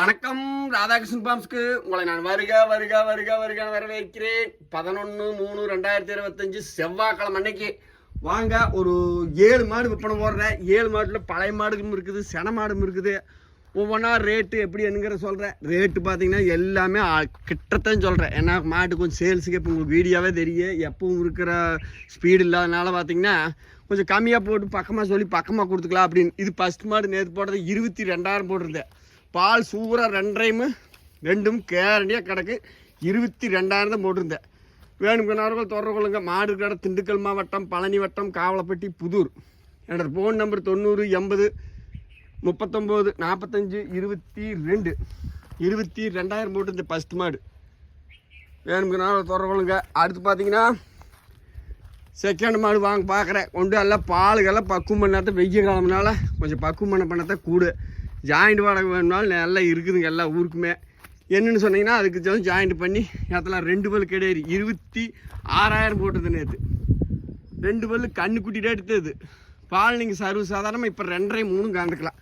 வணக்கம் ராதாகிருஷ்ணன் பாம்ஸ்க்கு உங்களை நான் வருக வருக வருக வருக வரவேற்கிறேன். பதினொன்று மூணு ரெண்டாயிரத்தி இருபத்தஞ்சு செவ்வாய்க்கிழமை அன்னைக்கு. வாங்க ஒரு ஏழு மாடு விற்பனை போடுறேன். ஏழு மாட்டில் பழைய மாடுகளும் இருக்குது சென மாடும் இருக்குது. ஒவ்வொன்றா ரேட்டு எப்படி என்னங்கிற சொல்கிறேன் ரேட்டு பார்த்தீங்கன்னா எல்லாமே கிட்டத்தான் சொல்கிறேன் ஏன்னா மாட்டு கொஞ்சம் சேல்ஸுக்கு இப்போ உங்களுக்கு வீடியோவே தெரியும். எப்பவும் இருக்கிற ஸ்பீடு இல்லாதனால பார்த்தீங்கன்னா கொஞ்சம் கம்மியாக போட்டு பக்கமாக சொல்லி பக்கமாக கொடுத்துக்கலாம் அப்படின்னு. இது ஃபஸ்ட் மாடு நேற்று போடுறது இருபத்தி ரெண்டாயிரம் போட்டிருந்தேன். பால் சூப்பராக ரெண்டரையும் ரெண்டும் கேரண்டியாக கிடக்கு. இருபத்தி ரெண்டாயிரம் தான் போட்டிருந்தேன். வேணுங்கிறவர்கள் தொடர்பு கொள்ளுங்கள் மாடு கடை திண்டுக்கல் மாவட்டம் பழனி வட்டம் காவலப்பட்டி புதூர். என்னோடய ஃபோன் நம்பர் தொண்ணூறு எண்பது முப்பத்தொம்போது நாற்பத்தஞ்சு இருபத்தி ரெண்டு இருபத்தி ரெண்டாயிரம் போட்டிருந்தேன் ஃபஸ்ட் மாடு. வேணுங்கிறவர்கள் தொடர்பு கொள்ளுங்கள் அடுத்து பார்த்தீங்கன்னா செகண்ட் மாடு வாங்க பார்க்குறேன் கொண்டு எல்லாம் பாலுக்கெல்லாம் பக்குவம் பண்ணாத வெய்ய காலம்னால கொஞ்சம் பக்குவம் பண்ண பண்ணத்தான் கூடு. ஜாயிண்ட் வாடகை வேணுனாலும் நல்லா இருக்குதுங்க எல்லா ஊருக்குமே. என்னென்னு சொன்னீங்கன்னா அதுக்கு ஜாயிண்ட் பண்ணி அதெல்லாம் ரெண்டு பல் கிடையாது. இருபத்தி ஆறாயிரம் போட்டது நேற்று ரெண்டு பல்லு கண்ணு குட்டிட்டு எடுத்தது. பால் நீங்கள் சர்வ சாதாரணமாக இப்போ ரெண்டரை மூணும் கலந்துக்கலாம்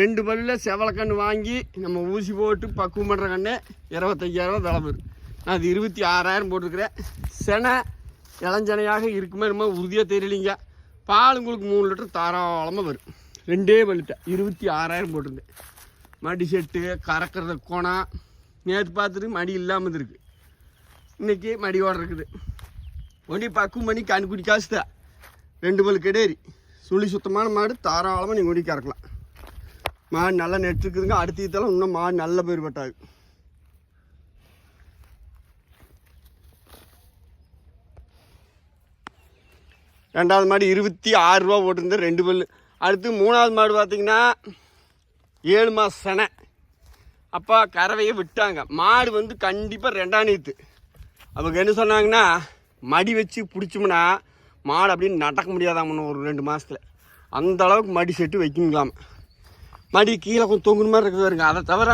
ரெண்டு பல்லில் செவலை கன்று வாங்கி நம்ம ஊசி போட்டு பக்குவம் பண்ணுற கண்ணு இருபத்தஞ்சாயிரம் விலை வரும் நான் அது இருபத்தி ஆறாயிரம் போட்டிருக்கிறேன். செனை இளஞ்சனையாக இருக்குமே ரொம்ப உறுதியாக தெரியலிங்க. பால் உங்களுக்கு மூணு லிட்டர் தாராளமாக வரும். ரெண்டே பண்ணிட்டேன் இருபத்தி ஆறாயிரம் போட்டிருந்தேன் மடி செட்டு கறக்கிறது கோணம் நேற்று பார்த்துட்டு மடி இல்லாமல் இருக்கு. இன்னைக்கு மடியோடு இருக்குது. ஒண்டி பக்குவம் பண்ணி கண்குடி காசு தான் ரெண்டு பல் கெடேரி சுழி சுத்தமான மாடு தாராளமாக நீங்கள் ஒண்டி கறக்கலாம். மாடு நல்லா நெட்டுருக்குதுங்க. அடுத்த இதெல்லாம் இன்னும் மாடு நல்ல பேர் பட்டாது. ரெண்டாவது மாடு இருபத்தி ஆறு ரூபா போட்டிருந்தேன் ரெண்டு பல் அடுத்து மூணாவது மாடு பார்த்திங்கன்னா ஏழு மாதம் செனை. அப்பா கறவையை விட்டாங்க. மாடு வந்து கண்டிப்பாக ரெண்டாம் நீத்து. அவங்க என்ன சொன்னாங்கன்னா மடி வச்சு பிடிச்சோம்னா மாடு அப்படின்னு நடக்க முடியாதாமன்னு ஒரு ரெண்டு மாதத்தில் அந்த அளவுக்கு மடி செட்டு வைக்கணுங்களாம் மடி கீழே கொஞ்சம் தொங்குன மாதிரி இருக்குது பாருங்க. அதை தவிர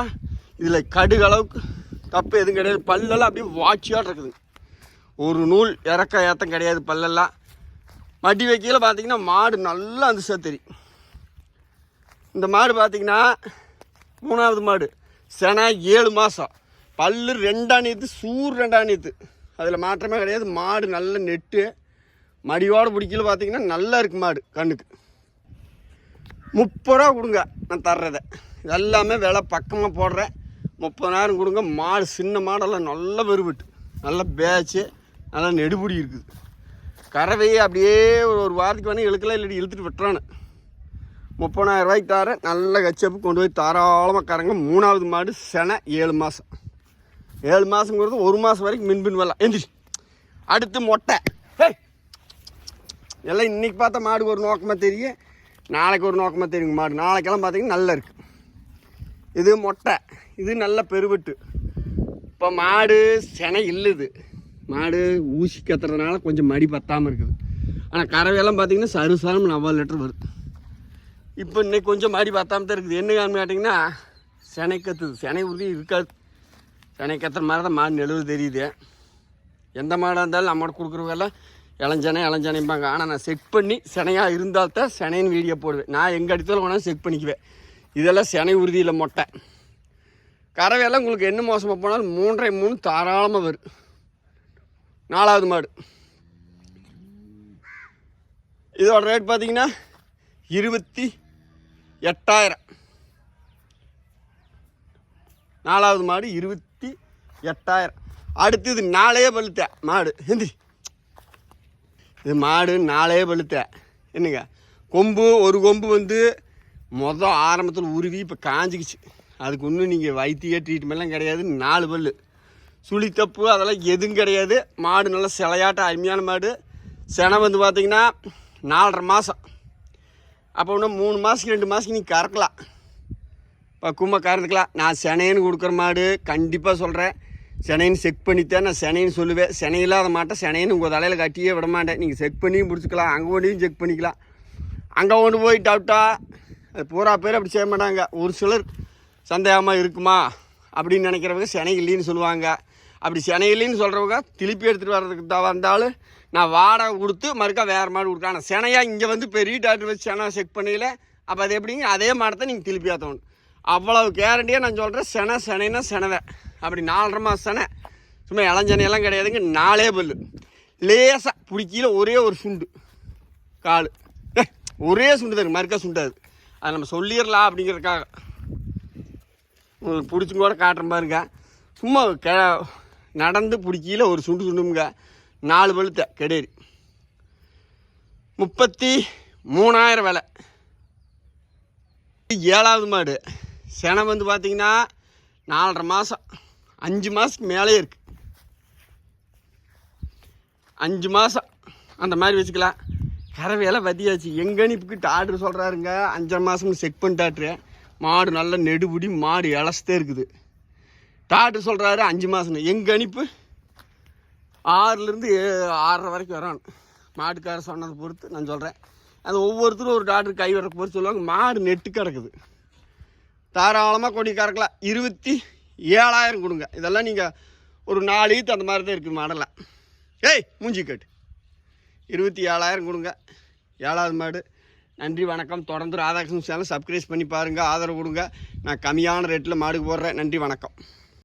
இதில் கடுகு அளவுக்கு தப்பு எதுவும் கிடையாது. பல்லெல்லாம் அப்படியே வாட்சியாக இருக்குது ஒரு நூல் இறக்க ஏற்றம் கிடையாது பல்லெல்லாம். மடி வைக்கையில் பார்த்தீங்கன்னா மாடு நல்லா அந்த தெரியும் இந்த மாடு பார்த்தீங்கன்னா மூணாவது மாடு. செனை ஏழு மாதம் பல்லு ரெண்டாம் நீத்து சூர் ரெண்டாம் நீத்து. அதில் மாற்றமே கிடையாது. மாடு நல்ல நெட்டு. மடியோட பிடிக்கல பார்த்தீங்கன்னா நல்லா இருக்கு மாடு கண்ணுக்கு. முப்பது ரூபா கொடுங்க நான் தர்றதை. எல்லாமே விலை பக்கமாக போடுறேன். முப்பதாயிரம் கொடுங்க. மாடு சின்ன மாடெல்லாம் நல்ல வெறுவிட்டு. நல்லா பேச்சு நல்லா நெடுபுடி இருக்குது. கறவையை அப்படியே ஒரு ஒரு வாரத்துக்கு வேணால் இழுக்கலாம் இல்லாட்டி இழுத்துட்டு விட்டுறானு. முப்பதாயிரம் ரூபாய்க்கு தரேன். நல்ல கச்சப்பு கொண்டு போய் தாராளமாக கறங்க. மூணாவது மாடு செனை ஏழு மாதம் ஏழு மாதங்கிறது ஒரு மாதம் வரைக்கும் மின்பின் வரலாம் எந்திரி. அடுத்து மொட்டை. எல்லாம் இன்றைக்கி பார்த்தா மாடு ஒரு நோக்கமாக தெரியும் நாளைக்கு ஒரு நோக்கமாக தெரியுங்க மாடு. நாளைக்கெல்லாம் பார்த்தீங்கன்னா நல்லா இருக்குது இது மொட்டை. இது நல்ல பெருவெட்டு. இப்போ மாடு செனை இல்லுது. மாடு ஊசி கத்துறதுனால கொஞ்சம் மடி பத்தாமல் இருக்குது. ஆனால் கறவையெல்லாம் பார்த்தீங்கன்னா சருசாரம் நவ்வாறு லிட்டர் வருது. இப்போ இன்னைக்கு கொஞ்சம் மடி பத்தாம தான் இருக்குது. என்ன காரணம் கேட்டிங்கன்னா செனை கத்துது. செனை உறுதி இருக்காது. செனை கத்துற மாதிரி தான் மாடு நெழுவு தெரியுது. எந்த மாடாக இருந்தாலும் நம்மகிட்ட கொடுக்குறவங்கெல்லாம் இளஞ்சனை இளஞ்சனைம்பாங்க. ஆனால் நான் செக் பண்ணி சினையாக இருந்தால் தான் சினைன்னு வீடியோ போடுவேன். நான் எங்கள் இடத்துல வேணாலும் செக் பண்ணிக்குவேன். இதெல்லாம் சினை உறுதியில் மொட்டை. கறவையெல்லாம் உங்களுக்கு என்ன மோசமாக போனாலும் மூன்றரை மூணு தாராளமாக வரும். நாலாவது மாடு. இதோட ரேட் பார்த்தீங்கன்னா இருபத்தி எட்டாயிரம். நாலாவது மாடு இருபத்தி எட்டாயிரம். அடுத்தது நாலே பழுத்த மாடு எந்திரி இது மாடு நாலே பழுத்த என்னங்க? கொம்பு ஒரு கொம்பு வந்து மொதல் ஆரம்பத்தில் உருவி இப்போ காஞ்சிக்கிச்சு. அதுக்கு இன்னும் நீங்கள் வைத்திய ட்ரீட்மெண்ட்லாம் கிடையாது. நாலு பல் சுழித்தப்பு அதெல்லாம் எதுவும் கிடையாது. மாடு நல்லா சிலையாட்ட அருமையான மாடு. செனை வந்து பார்த்திங்கன்னா நாலரை மாதம் அப்போ இன்னும் மூணு மாதத்துக்கு ரெண்டு மாதத்துக்கு நீங்கள் கறக்கலாம். பக்குவமாக கறந்துக்கலாம். நான் செனைன்னு கொடுக்குற மாடு கண்டிப்பாக சொல்கிறேன் செனைன்னு செக் பண்ணித்தான் நான் செனைன்னு சொல்லுவேன். செனை இல்லாத மாட்டேன் செனைன்னு உங்கள் தலையில் கட்டியே விட மாட்டேன். நீங்கள் செக் பண்ணியும் பிடிச்சிக்கலாம். அங்கே ஒன்றையும் செக் பண்ணிக்கலாம். அங்கே கொண்டு போய் டவுட்டா அது பூரா பேர் அப்படி செய்ய மாட்டாங்க. ஒரு சிலர் சந்தேகமாக இருக்குமா அப்படின்னு நினைக்கிறவங்க செனை இல்லைன்னு சொல்லுவாங்க. அப்படி செனை சொல்கிறவங்க திருப்பி எடுத்துகிட்டு வர்றதுக்கு தான் வந்தாலும் நான் வாடகை கொடுத்து மறுக்கா வேறு மாடு கொடுக்குறேன். ஆனால் செனையாக இங்கே வந்து பெரிய டாக்டர் வச்சு செனை செக் பண்ணல அப்போ அது எப்படிங்க? அதே மாடத்தை நீங்கள் திருப்பி ஆற்றணும் அவ்வளவு கேரண்டியாக நான் சொல்கிறேன் செனை செனைனா செனவை. அப்படி நாலரை மாதம் செனை. சும்மா இளஞ்சனையெல்லாம் கிடையாதுங்க நாலே பல்லு. லேசாக பிடிக்கல ஒரே ஒரு சுண்டு. கால். ஒரே சுண்டு தருங்க மறுக்கா சுண்டாது அதை. நம்ம சொல்லிடலாம் அப்படிங்கிறதுக்காக. உங்களுக்கு பிடிச்சும் கூட காட்டுற பாருங்க சும்மா கே நடந்து பிடிக்கல ஒரு சுண்டு சுண்டுங்க நாலு பழுத்த கெடேரி. முப்பத்தி மூணாயிரம் விலை. ஏழாவது மாடு. செனை வந்து பார்த்தீங்கன்னா நாலரை மாதம் அஞ்சு மாதத்துக்கு மேலே இருக்கு. அஞ்சு மாதம் அந்த மாதிரி வச்சுக்கலாம். கறவையெல்லாம் வதியாச்சு எங்கனிப்புக்கிட்ட ஆர்டர் சொல்கிறாருங்க அஞ்சரை மாதம்னு செக் பண்ணிட்டாட்ரு மாடு நல்ல நெடுபுடி மாடு இளசத்தே இருக்குது. டாக்டர் சொல்கிறாரு அஞ்சு மாதம் எங்கள் அனுப்பு? ஆறுலேருந்து ஆறரை வரைக்கும் வரான் மாட்டுக்காரர் சொன்னதை பொறுத்து நான் சொல்கிறேன் அது ஒவ்வொருத்தரும் ஒரு டாக்டர் கை வரக்கு பொறுத்து சொல்லுவாங்க. மாடு நெட்டு கிடக்குது. தாராளமாக கொடி கறக்கலாம் இருபத்தி ஏழாயிரம் கொடுங்க. இதெல்லாம் நீங்கள் ஒரு நாலு ஈத்து அந்த மாதிரி தான் இருக்குது மாடெல்லாம். ஏய் மூஞ்சி கட்டு. இருபத்தி ஏழாயிரம் கொடுங்க. ஏழாவது மாடு. நன்றி வணக்கம். தொடர்ந்து ராதாகிருஷ்ணன் சேனல் சப்ஸ்கிரைப் பண்ணி பாருங்கள் ஆதரவு கொடுங்க. நான் கம்மியான ரேட்டில் மாடுக்கு போடுறேன். நன்றி வணக்கம்.